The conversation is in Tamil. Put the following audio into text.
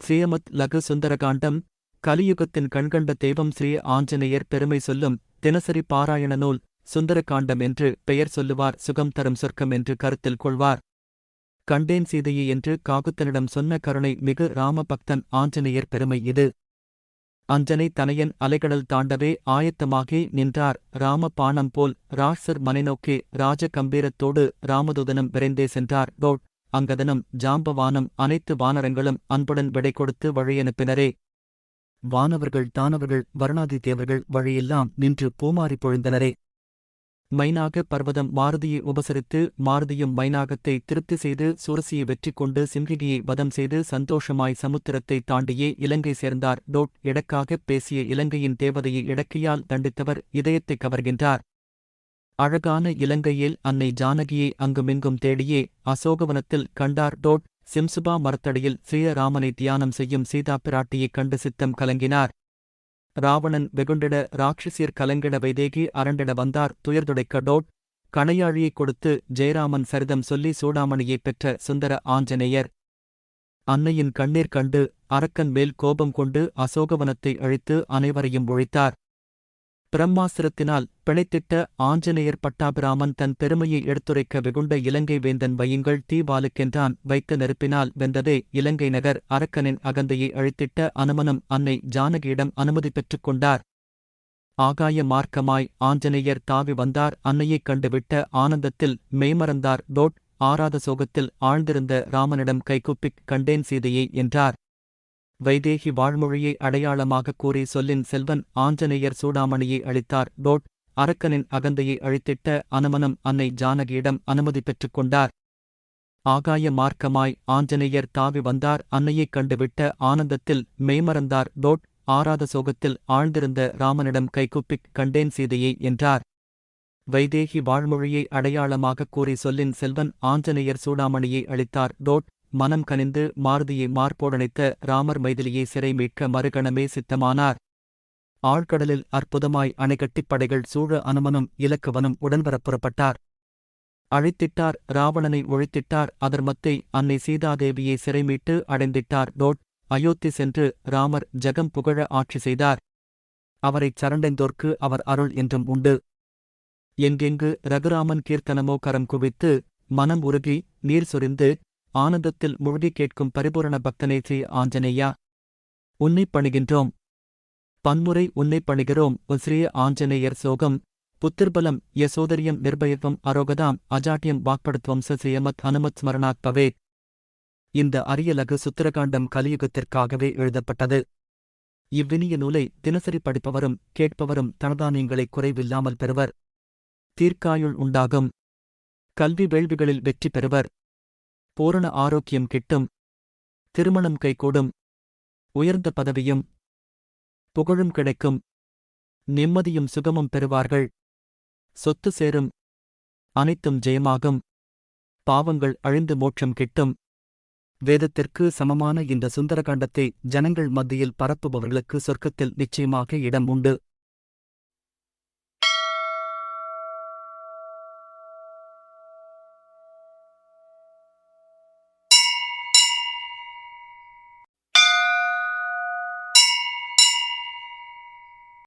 ஸ்ரீயமத் லகு சுந்தரகாண்டம் கலியுகத்தின் கண்கண்ட தெய்வம் ஸ்ரீ ஆஞ்சநேயர் பெருமை சொல்லும் தினசரி பாராயண நூல் சுந்தரகாண்டம் என்று பெயர் சொல்லுவார் சுகம் தரும் சொர்க்கம் என்று கருத்தில் கொள்வார். கண்டேன் சீதையை என்று காகுத்தனிடம் சொன்ன கருணை மிகு ராமபக்தன் ஆஞ்சநேயர் பெருமை இது. அஞ்சனை தனையன் அலைகடல் தாண்டவே ஆயத்தமாகி நின்றார் ராம பாணம் போல் ராஷர் மனைநோக்கி ராஜ கம்பீரத்தோடு ராமதூதனம் விரைந்தே சென்றார் டோட் அங்கதனும் ஜாம்பவானம் அனைத்து வானரங்களும் அன்புடன் விடை கொடுத்து வழியனுப்பினரே வானவர்கள் தானவர்கள் வருணாதி தேவர்கள் வழியெல்லாம் நின்று பூமாறிப் பொழிந்தனரே. மைனாக பர்வதம் மாருதியை உபசரித்து மாருதியும் மைனாகத்தை திருப்தி செய்து சுரசியை வெற்றி கொண்டு சிம்ஹிகியை வதம் செய்து சந்தோஷமாய் சமுத்திரத்தை தாண்டியே இலங்கை சேர்ந்தார். டோட் இடக்காகப் பேசிய இலங்கையின் தேவதையை இடக்கையால் தண்டித்தவர் இதயத்தைக் கவர்கின்றார். அழகான இலங்கையில் அன்னை ஜானகியை அங்குமிங்கும் தேடியே அசோகவனத்தில் கண்டார். டோட் சிம்சுபா மரத்தடியில் ஸ்ரீராமனை தியானம் செய்யும் சீதா பிராட்டியைக் கண்டு சித்தம் கலங்கினார். ராவணன் வெகுண்டிட ராட்சசியர் கலங்கிட வைதேகி அரண்டிட வந்தார். துயர்துடைக்க டோட் கணையாழியைக் கொடுத்து ஜெயராமன் சரிதம் சொல்லி சூடாமணியைப் பெற்ற சுந்தர ஆஞ்சநேயர். அன்னையின் கண்ணீர் கண்டு அரக்கன் மேல் கோபம் கொண்டு அசோகவனத்தை அழித்து அனைவரையும் ஒழித்தார். பிரம்மாசிரத்தினால் பிழைத்திட்ட ஆஞ்சநேயர் பட்டாபிராமன் தன் பெருமையை எடுத்துரைக்க வெகுண்ட இலங்கை வேந்தன் வையுங்கள் தீவாலுக்கென்றான் வைத்த நெருப்பினால் வெந்ததே இலங்கை நகர் அரக்கனின் அகந்தையை அழித்திட்ட அனுமனும் அன்னை ஜானகியிடம் அனுமதி பெற்றுக் கொண்டார் ஆகாய மார்க்கமாய் ஆஞ்சநேயர் தாவி வந்தார். அன்னையைக் கண்டுவிட்ட ஆனந்தத்தில் மெய்மறந்தார். டோட் ஆராத சோகத்தில் ஆழ்ந்திருந்த ராமனிடம் கைகுப்பிக் கண்டேன் சீதையை என்றார். வைதேகி வாழ்மொழியை அடையாளமாகக் கூறி சொல்லின் செல்வன் ஆஞ்சநேயர் சூடாமணியை அளித்தார் டோட் அரக்கனின் அகந்தையை அழித்திட்ட அனுமனம் அன்னை ஜானகியிடம் அனுமதி பெற்றுக் கொண்டார். ஆகாய மார்க்கமாய் ஆஞ்சநேயர் தாவி வந்தார். அன்னையைக் கண்டுவிட்ட ஆனந்தத்தில் மெய்மறந்தார். டோட் ஆராத சோகத்தில் ஆழ்ந்திருந்த ராமனிடம் கைகுப்பிக் கண்டேன் சீதையை என்றார். வைதேகி வாழ்மொழியை அடையாளமாகக் கூறி சொல்லின் செல்வன் ஆஞ்சநேயர் சூடாமணியை அளித்தார் டோட் மனம் கனிந்து மாருதியை மார்போடணைத்த ராமர் மைதிலியை சிறை மீட்க மறுகணமே சித்தமானார். ஆழ்கடலில் அற்புதமாய் அணைகட்டிப் படைகள் சூழ அனுமனும் இலக்குவனும் உடன்வரப் புறப்பட்டார். அழைத்திட்டார் ராவணனை ஒழித்திட்டார் அதர்மத்தை அன்னை சீதாதேவியை சிறைமீட்டு அடைந்திட்டார். டோட் அயோத்தி சென்று ராமர் ஜகம் புகழ ஆட்சி செய்தார். அவரைச் சரண்டைந்தோர்க்கு அவர் அருள் என்றும் உண்டு. எங்கெங்கு ரகுராமன் கீர்த்தனமோ கரம் குவித்து மனம் உருகி நீர் சொரிந்து ஆனந்தத்தில் மூழ்கி கேட்கும் பரிபூரண பக்தனே ஸ்ரீ ஆஞ்சநேயா. உன்னைப் பணிகின்றோம். பன்முறை உன்னைப் பணிகிறோம். ஸ்ரீ ஆஞ்சநேயர் சோகம். புத்திர்பலம் யசோதரியம் நிர்பயத்வம் அரோகதாம் அஜாட்டியம் வாக்படுத்துவம் சசியமத் ஹனுமத் ஸ்மரணாத் பவே இந்த அரியலகு சுத்திரகாண்டம் கலியுகத்திற்காகவே எழுதப்பட்டது. இவ்வினிய நூலை தினசரி படிப்பவரும் கேட்பவரும் தனதானியங்களை குறைவில்லாமல் பெறுவர். தீர்க்காயுள் உண்டாகும். கல்வி வேள்விகளில் வெற்றி பெறுவர். பூரண ஆரோக்கியம் கிட்டும். திருமணம் கைகூடும். உயர்ந்த பதவியும். புகழும் கிடைக்கும். நிம்மதியும் சுகமும் பெறுவார்கள். சொத்து சேரும். அனைத்தும் ஜெயமாகும். பாவங்கள் அழிந்து மோட்சம் கிட்டும். வேதத்திற்கு சமமான இந்த சுந்தரகாண்டத்தை ஜனங்கள் மத்தியில் பரப்புபவர்களுக்கு சொர்க்கத்தில் நிச்சயமாக இடம் உண்டு.